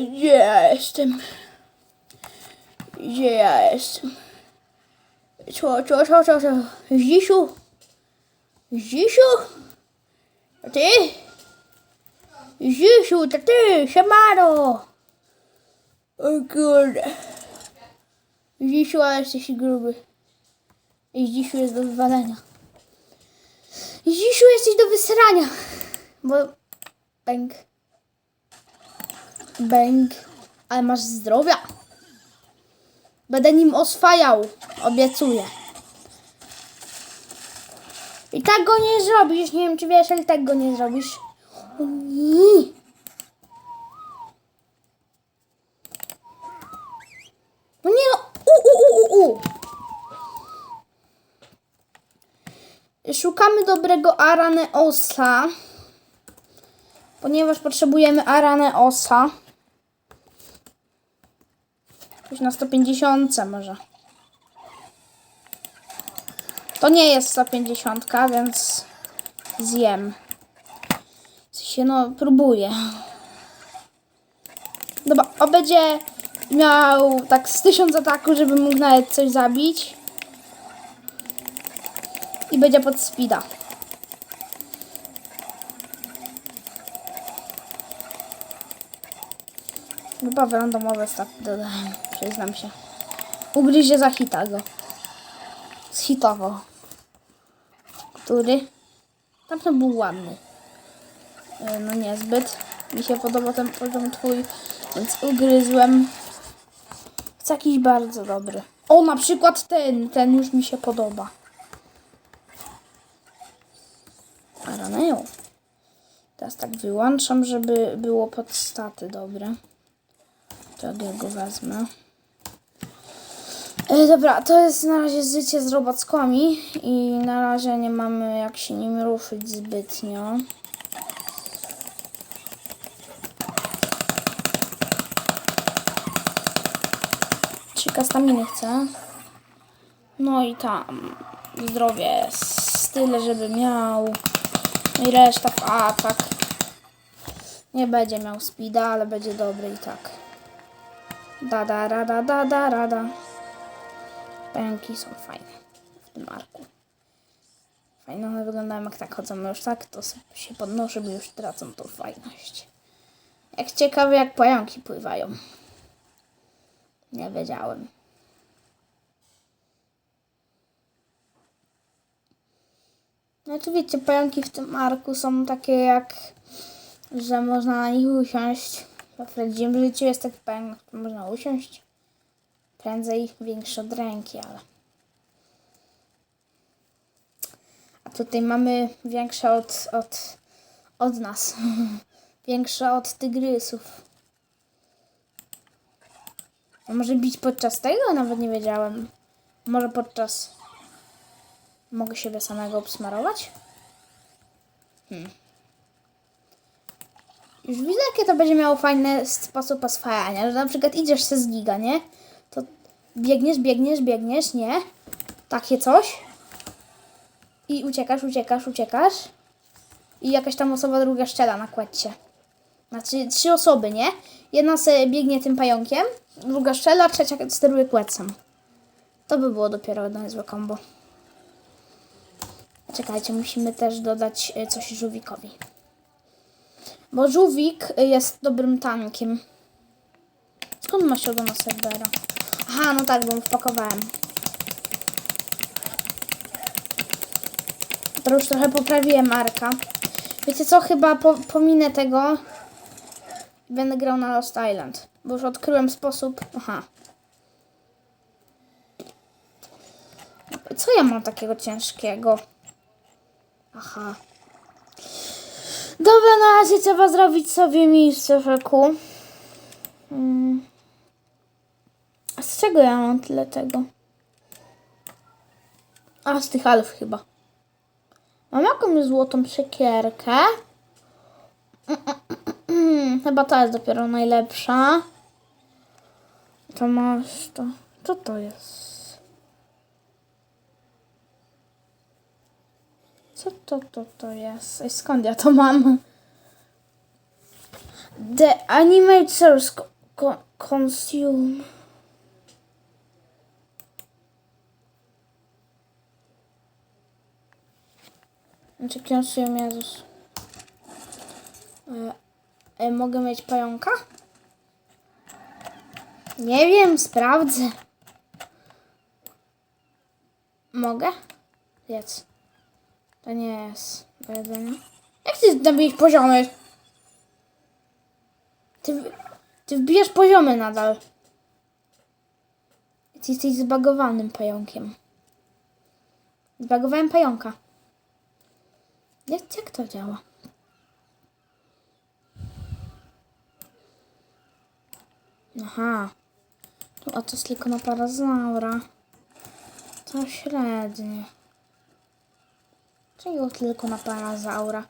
gdzie ja jestem? Gdzie ja jestem? Co, co, co, co, co? Zisiu? Zisiu? Ty? Zisiu, to ty, siemano! O kurde. Zisiu, ale jesteś gruby. I Zisiu jest do wywalenia. Zisiu, jesteś do wysrania. Bo... Bęk. Bęk. Ale masz zdrowia. Będę nim oswajał. Obiecuję. I tak go nie zrobisz. Nie wiem, czy wiesz, ale tak go nie zrobisz. O nie. Nie no. U, u, u, u, u. Szukamy dobrego Araneosa. Ponieważ potrzebujemy Araneosa. Coś na 150 może. To nie jest 150, więc zjem. Sensie, no, próbuję. Dobra, on będzie miał tak z 1000 ataku, żeby mógł nawet coś zabić. I będzie pod speeda. Chyba w randomowe staty dodałem, przyznam się. Ugryzie za hita go. Zhitował. Który? Tamten był ładny. E, No niezbyt. Mi się podoba ten poziom twój, więc ugryzłem. Jest jakiś bardzo dobry. O, na przykład ten. Ten już mi się podoba. Araneo. Teraz tak wyłączam, żeby było pod staty dobre. Tak, ja go wezmę. E, dobra, to jest na razie życie z robackami i na razie nie mamy jak się nim ruszyć zbytnio. Trzyka staminy chcę. No i tam zdrowie tyle, żeby miał. I reszta w atak. Nie będzie miał speeda, ale będzie dobry i tak. Da da da da da da da da. Pęki są fajne w tym arku. Fajne one wyglądają jak tak chodzą już tak, to się podnoszę, bo już tracą tą fajność. Jak ciekawe jak pająki pływają. Nie wiedziałem. Znaczy wiecie, pająki w tym arku są takie jak, że można na nich usiąść. W prawdziwym życiu jest taki pająk, na którym można usiąść. Prędzej większy od ręki, ale... A tutaj mamy większe od, od, od nas. większe od tygrysów. A może bić podczas tego? Nawet nie wiedziałem. Może podczas... Mogę siebie samego obsmarować? Hmm. Już widzę, jakie to będzie miało fajny sposób oswajania, że na przykład idziesz se z giga, nie? To biegniesz, biegniesz, biegniesz, nie? Takie coś. I uciekasz, uciekasz, uciekasz. I jakaś tam osoba druga szczela na kładcie. Znaczy trzy osoby, nie? Jedna sobie biegnie tym pająkiem, druga strzela, trzecia steruje kłecem. To by było dopiero niezłe kombo. Czekajcie, musimy też dodać e, coś żółwikowi. Bo żółwik jest dobrym tankiem. Skąd ma się na serwera? Aha, no tak, bo wpakowałem. To już trochę poprawiłem Marka. Wiecie co, chyba po, pominę tego. Będę grał na Lost Island. Bo już odkryłem sposób. Aha. Co ja mam takiego ciężkiego? Aha. Dobra, na razie trzeba zrobić sobie miejsce w rzeku. Hmm. A z czego ja mam tyle tego? A, z tych alf chyba. Mam jakąś złotą siekierkę. Chyba ta jest dopiero najlepsza. To masz to. Co to jest? Co to, to, to jest? Skąd ja to mam? The animate source co- consume. Znaczy consume, Jezus. E, e, mogę mieć pająka? Nie wiem, sprawdzę. Mogę? Jedz. To nie jest do jedzenia. Jak ty nabiłeś poziomy? Ty, ty wbijasz poziomy nadal. Ty jesteś zbagowanym pająkiem. Zbagowałem pająka. Jak, jak to działa? Aha. Tu, a to jest tylko na parazaura. To średnie. Czego tylko na parazaura?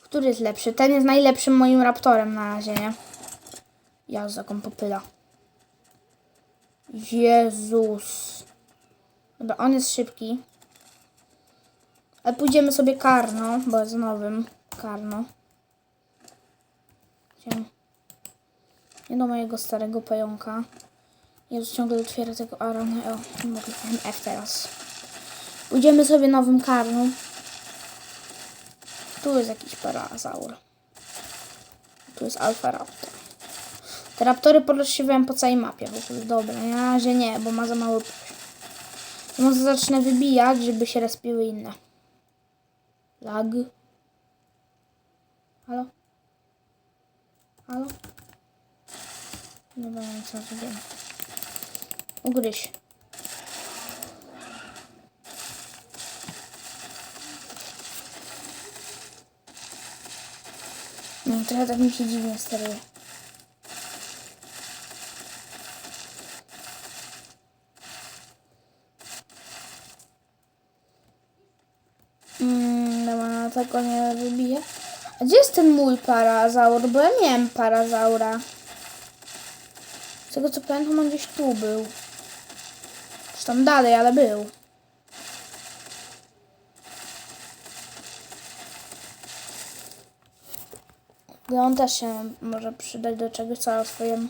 Który jest lepszy? Ten jest najlepszym moim raptorem na razie, nie? Ja z jaką popyla. Jezus. Dobra, on jest szybki. Ale pójdziemy sobie karno, bo jest nowym. Karno. Idziemy. Nie do mojego starego pająka. Jezu, ciągle otwiera tego Arona. O, nie mogę F teraz. Pójdziemy sobie nowym karno. Tu jest jakiś parazaur. Tu jest Alfa Raptor. Te raptory porozsiewałem po całej mapie. W ogóle dobra, na razie nie, bo ma za mały poziom. Może zacznę wybijać, żeby się respiły inne. Lag. Halo? Halo? Nie wiem co zrobiłem. Ugryź. No, trochę tak mi się dziwnie steruje. Mm, dobra, no tego nie wybiję. A gdzie jest ten mój parazaur? Bo ja nie wiem parazaura. Z tego co pamiętam, on gdzieś tu był. Czy tam dalej, ale był. Ale on też się może przydać do czegoś, co swoją.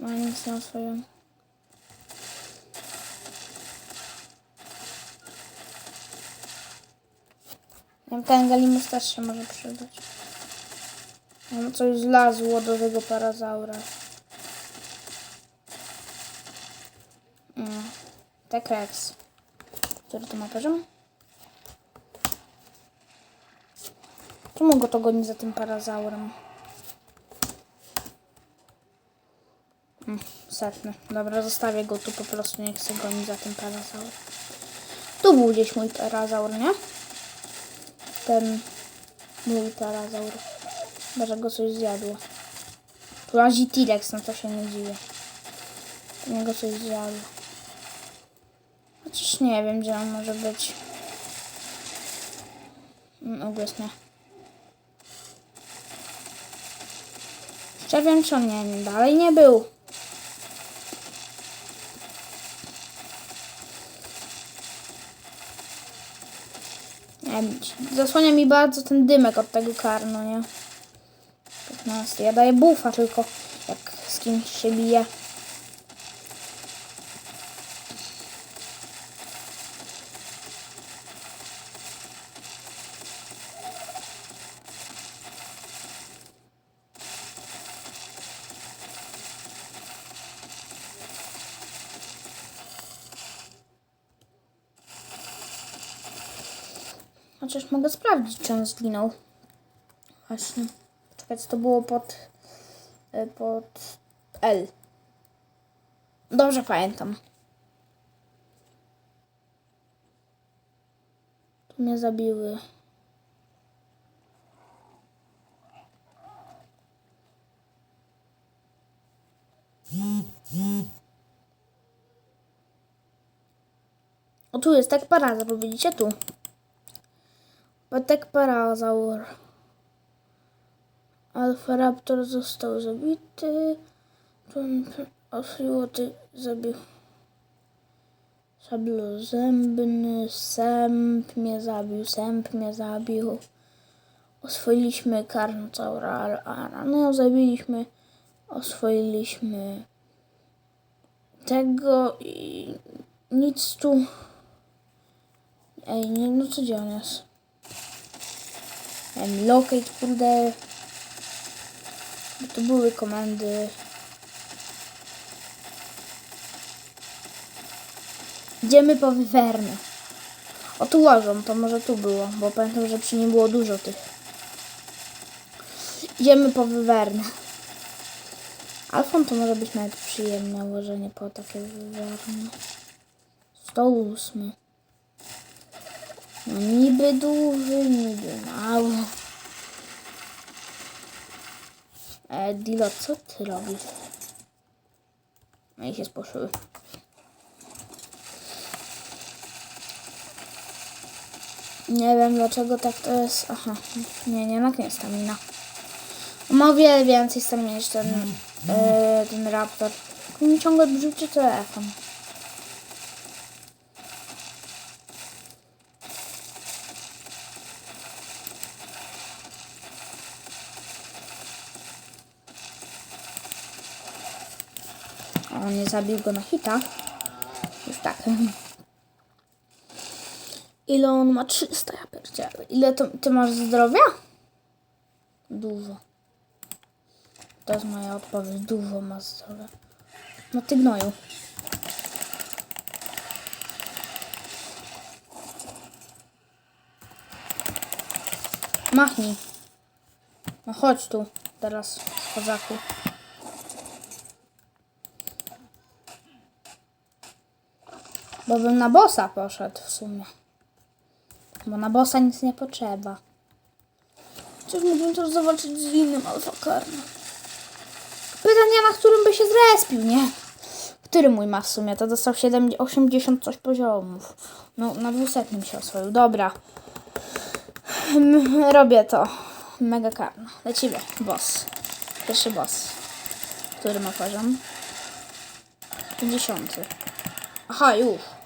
No nic nie swoją. Nie wiem, ten galimus też się może przydać. Mam coś zlazło do tego parazaura. Tekrex. Który to ma poziom? Czemu go to goni za tym parazaurem? Mm, setny. Dobra, zostawię go tu po prostu, niech się goni za tym parazaurem. Tu był gdzieś mój parazaur, nie? Ten mój parazaur. Może go coś zjadło. Tu łazi T-Rex, no to się nie dziwię. Niego coś zjadło. Chociaż nie wiem, gdzie on może być. Mm, On nie, dalej nie był. Zasłania mi bardzo ten dymek od tego karno, nie? 15. Ja daję bufa tylko, jak z kimś się bije. Chociaż mogę sprawdzić, czy on zginął. Właśnie. Czekać, to było pod... y, pod L. Dobrze pamiętam. Tu mnie zabiły. O tu jest tak parazaur, widzicie tu? Patek parazaur. Alfa Raptor został zabity. Ten osłoty zabił. Szablozębny, sęp mnie zabił, sęp mnie zabił. Oswoiliśmy Carnotaura no zabiliśmy. Oswoiliśmy tego i nic tu. Ej, nie, no co gdzie on Em, locate, kurde. Bo to były komendy. Idziemy po wywernę. O tu łożą, to może tu było, bo pamiętam, że przy nim było dużo tych. Idziemy po wywernę. Alfon to może być nawet przyjemne ułożenie po takie wywerne. 108. No niby duży, niby mały. E, Dilo, co ty robisz? No i się spłoszyły. Nie wiem dlaczego tak to jest. Aha, nie, nie, jednak nie stamina. Ma o wiele więcej stamina niż ten, e, ten raptor. Mi ciągle brzuczy telefon. Zabił go na hita. Już tak. Ile on ma? 300, ja pierdzielę. Ile to, ty masz zdrowia? Dużo. To jest moja odpowiedź. Dużo ma zdrowia. No ty gnoju. Machnij. No chodź tu teraz, chodzaku. Bo bym na bossa poszedł w sumie. Bo na bossa nic nie potrzeba. Coś mógłbym też zawalczyć z innym alfa karnem. Pytanie, na którym by się zrespił, nie? Który mój ma w sumie? To dostał 7, 80 coś poziomów. No, na 200 się oswoił. Dobra. Mm, Robię to. Mega karno. Lecimy. Boss. Pierwszy boss. Który ma poziom? 50. Aha, już.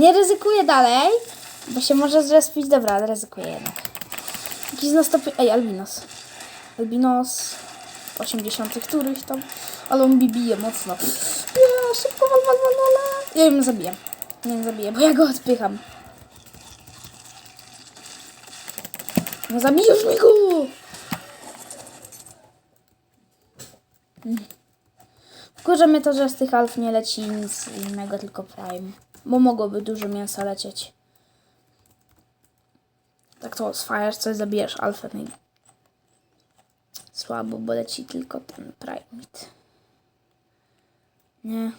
Nie ryzykuję dalej, bo się może zrespić. Dobra, ryzykuję jednak. Jakiś na stopień... Ej, Albinos. Albinos... 80 któryś tam. Ale on mi bije mocno. Ja, szybko, wal, wal, wal, wal. Ja ją zabiję. Nie zabiję, bo ja go odpycham. No zabijesz mi go! Wkurza mnie to, że z tych alf nie leci nic innego, tylko prime. Bo mogłoby dużo mięsa lecieć. Tak to z Fire coś zabijesz i słabo, bo leci tylko ten primate. Nie.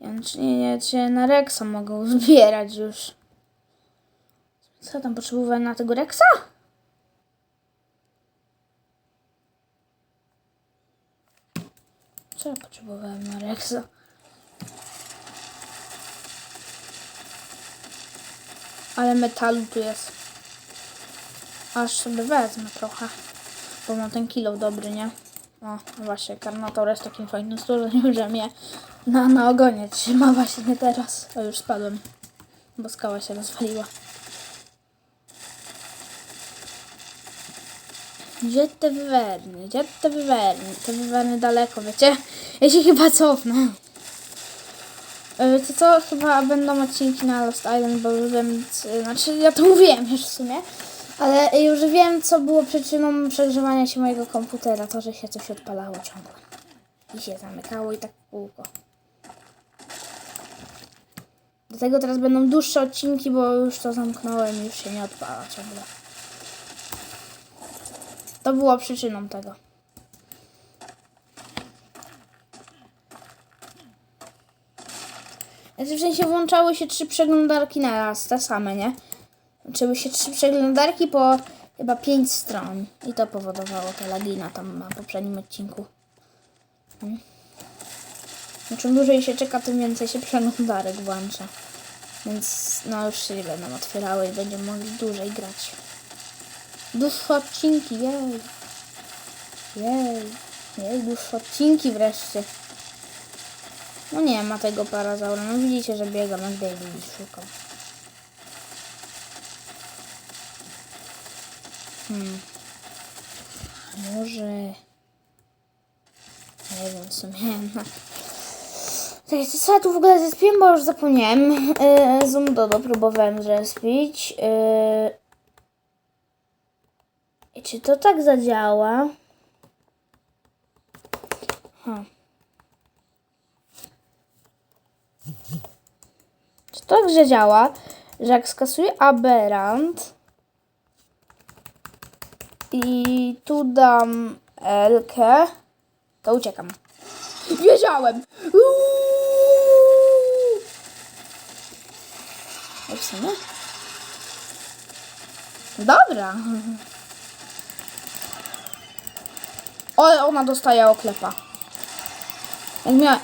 Ja nie, nie, cię na Rexa mogą zbierać już. Co tam potrzebowałem na tego Rexa? Co ja Ale metalu tu jest. Aż sobie wezmę trochę. Bo mam ten kilo dobry, nie? O, właśnie, Karnator jest takim fajnym stworzeniem, że mnie na, na ogonie trzyma właśnie teraz. O, już spadłem. Bo skała się rozwaliła. Gdzie te wywerny? Gdzie te wywerny? Te wywerny daleko, wiecie? Ja się chyba cofnę. E, Wiecie co? Chyba będą odcinki na Lost Island, bo już wiem, znaczy ja to mówiłem już w sumie, ale już wiem, co było przyczyną przegrzewania się mojego komputera, to, że się coś odpalało ciągle. I się zamykało i tak kółko. Dlatego teraz będą dłuższe odcinki, bo już to zamknąłem i już się nie odpala ciągle. To było przyczyną tego. Znaczy w sensie włączały się trzy przeglądarki na raz, te same, nie? Włączyły się trzy przeglądarki po chyba pięć stron. I to powodowało te lagina tam na poprzednim odcinku. Hmm. No, czym dłużej się czeka, tym więcej się przeglądarek włącza. Więc no już się będą otwierały i będziemy mogli dłużej grać. Dłuższe odcinki, jej. Jej. Jej, dłuższe odcinki wreszcie. No nie ma tego parazaura. No widzicie, że biegam jak David i szukam. Hmm. Może... Nie wiem, w sumie... No. Czekaj, co ja tu w ogóle zespiłem, bo już zapomniałem. Yy, Zoom Dodo próbowałem zrespić. Yy... I czy to tak zadziała? Ha. Czy to tak, działa, że jak skasuję aberrant i tu dam Elkę, to uciekam. Wiedziałem! Sumie? Dobra. Ale ona dostaje oklepa. Jak miała...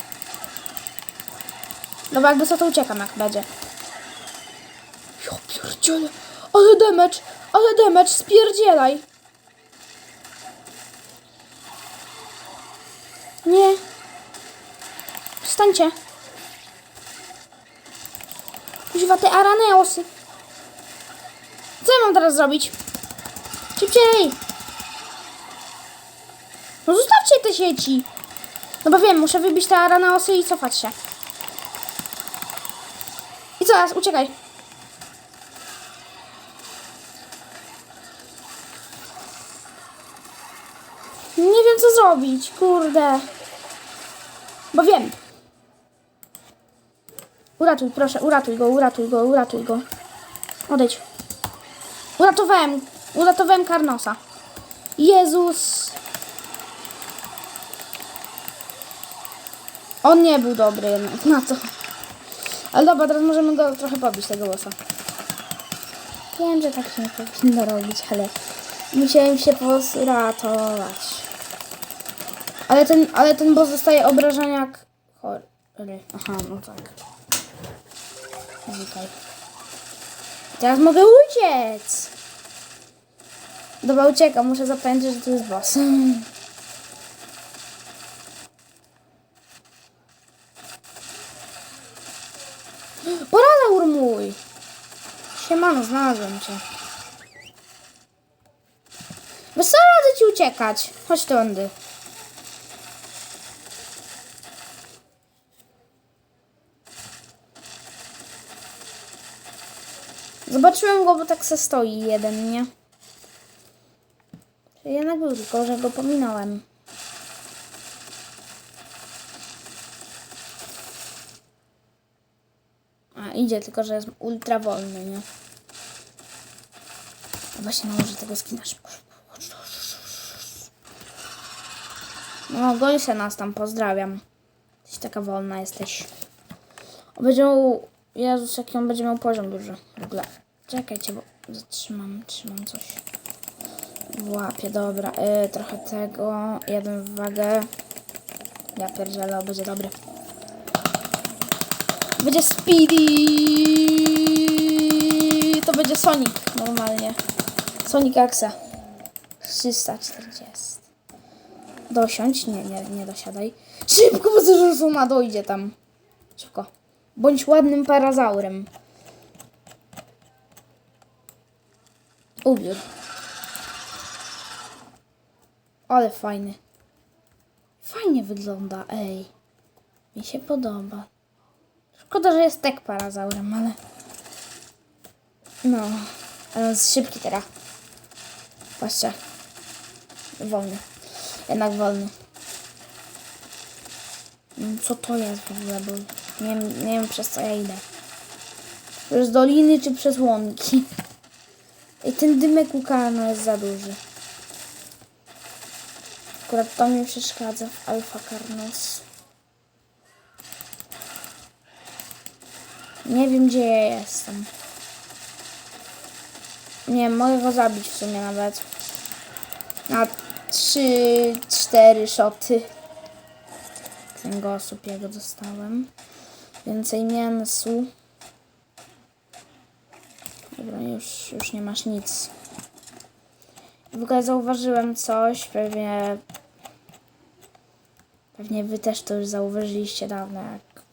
Dobra, jakby co to uciekam jak będzie. Jo pierdziele. Ale damage! Ale damage! Spierdzielaj! Nie. Wstańcie. Kuźwa, te araneosy. Co ja mam teraz zrobić? Szybciej! No zostawcie te sieci. No bo wiem, muszę wybić te araneosy i cofać się. I co teraz? Uciekaj. Nie wiem co zrobić, kurde. Bo wiem. Uratuj, proszę, uratuj go, uratuj go, uratuj go. Odejdź. Uratowałem, uratowałem Karnosa. Jezus. On nie był dobry jednak na to. Ale dobra, teraz możemy go trochę pobić, tego bossa. Wiem, że tak się nie powinno robić, ale musiałem się poratować. Ale ten, ale ten boss dostaje obrażenia jak chory. Aha, no tak. Znikaj. Teraz mogę uciec! Dobra, uciekam. Muszę zapamiętać, że to jest boss. Porazaur mój! Siemano, znalazłem cię. Bez co radzę ci uciekać? Chodź tędy. Zobaczyłem go, bo tak se stoi jeden, nie? Czyli jednak był, tylko że go pominąłem. A, idzie, tylko że jest ultra wolny, nie? A właśnie nałożę tego skina szybko. szybko. Chodź tu. No, się nas tam, pozdrawiam. Jesteś taka wolna, jesteś. Będzie miał... Jezus, jaki on będzie miał poziom duży. W ogóle. Czekajcie, bo zatrzymam, trzymam coś. Łapie, dobra. Y, trochę tego. Jeden w wagę. Ja pierdzielę, będzie dobry. Będzie Speedy. To będzie Sonic normalnie. Sonic Axa. 340. Dosiądź? Nie, nie, nie dosiadaj. Szybko, bo zaraz ona dojdzie tam. Szybko. Bądź ładnym parazaurem. Ubiór. Ale fajny. Fajnie wygląda, ej. Mi się podoba. Szkoda, że jest tek parazaurem, ale... No. Ale on jest szybki teraz. Patrzcie. Wolny. Jednak wolny. Mm, Co to jest w ogóle, bo nie, nie wiem przez co ja idę. Przez doliny czy przez łąki. I ten dymek u Karno jest za duży. Akurat to mi przeszkadza w Alfa Carnos. Nie wiem gdzie ja jestem. Nie mogę go zabić w sumie nawet. Na 3-4 szoty. Kręgosłup jego dostałem. Więcej mięsu. Dobra, już, już nie masz nic. W ogóle zauważyłem coś, pewnie... Pewnie wy też to już zauważyliście dawno, jak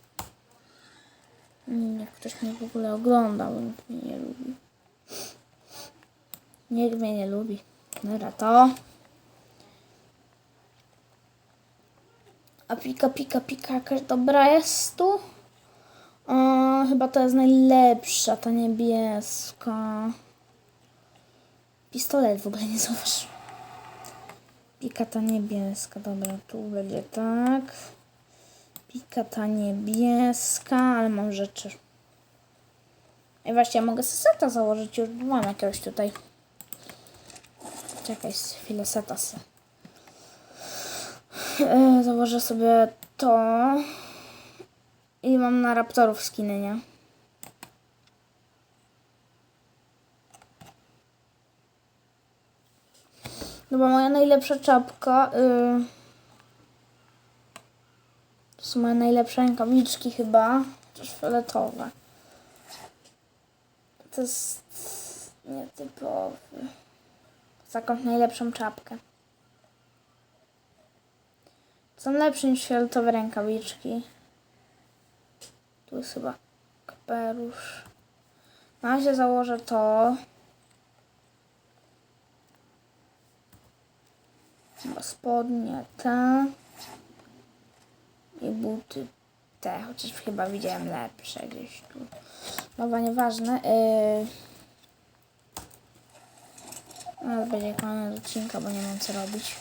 Niech ktoś mnie w ogóle ogląda, bo nikt mnie nie lubi. Nikt mnie nie lubi. Dobra, to. A pika, pika, pika, dobra jest tu. O, chyba to jest najlepsza, ta niebieska. Pistolet w ogóle nie zauważ. Pika ta niebieska, dobra, tu będzie tak. Pika ta niebieska, ale mam rzeczy. I właśnie, ja mogę sobie seta założyć, już mam jakiegoś tutaj. Czekaj, chwilę seta se. E, Założę sobie to. I mam na raptorów skiny, nie? Dobra, moja najlepsza czapka. Y... To są moje najlepsze rękawiczki chyba. Chociaż fioletowe. To jest nietypowy. Z jakąś najlepszą czapkę. Są lepsze niż fioletowe rękawiczki. Tu jest chyba kapelusz. Na razie założę to. Chyba spodnie te. I buty te, chociaż chyba widziałem lepsze gdzieś tu. Dobra, nieważne. Yy... No, będzie koniec odcinka, bo nie mam co robić.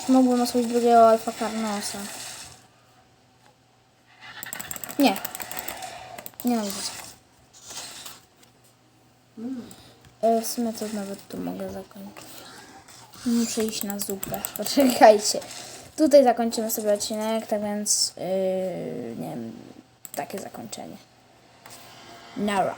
Już Mógłbym oswoić drugiego Alfa Carnosa. Nie. Nie mam życia. E, W sumie to nawet tu mogę zakończyć. Muszę iść na zupę. Poczekajcie. Tutaj zakończymy sobie odcinek, tak więc yy, nie wiem, takie zakończenie. Nara.